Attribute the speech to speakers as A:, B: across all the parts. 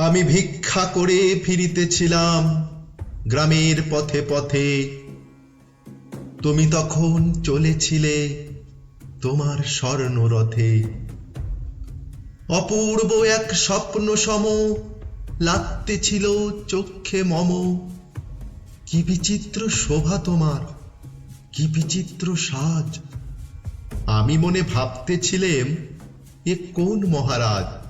A: আমি ভিক্ষা করে ফিরিতেছিলাম গ্রামের পথে পথে। তুমি তখন চলেছিলে তোমার স্বর্ণরথে। অপূর্ব এক স্বপ্ন সম লাগতে ছিল চক্ষে মম। কি বিচিত্র শোভা তোমার, কি বিচিত্র সাজ। আমি মনে ভাবতেছিলেম, এ কোন মহারাজ?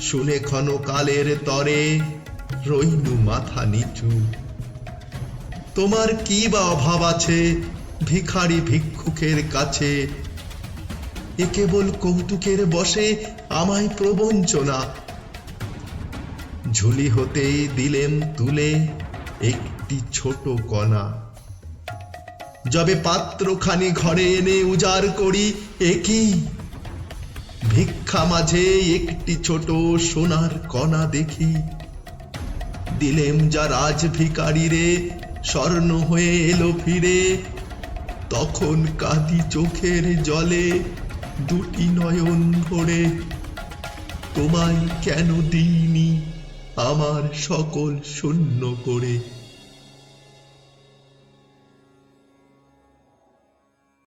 A: শুনে ক্ষণকালের তরে রইনু মাথা নিচু। তোমার কি বা অভাব আছে ভিখারি ভিক্ষুকের কাছে? এ কেবল কৌতুকের বসে আমায় প্রবঞ্চনা। ঝুলি হতেই দিলেম তুলে একটি ছোট কণা। যবে পাত্রখানি ঘরে এনে উজাড় করি একই ভিক্ষা মাঝে একটি ছোট সোনার কণা দেখি। দিলেম যা রাজ ভিকারি রে, স্বর্ণ হয়ে এলো ফিরে। তখন কাঁদি চোখের জলে, দুটি নয়ন ভরে। তোমায় কেন দিইনি আমার সকল শূন্য করে?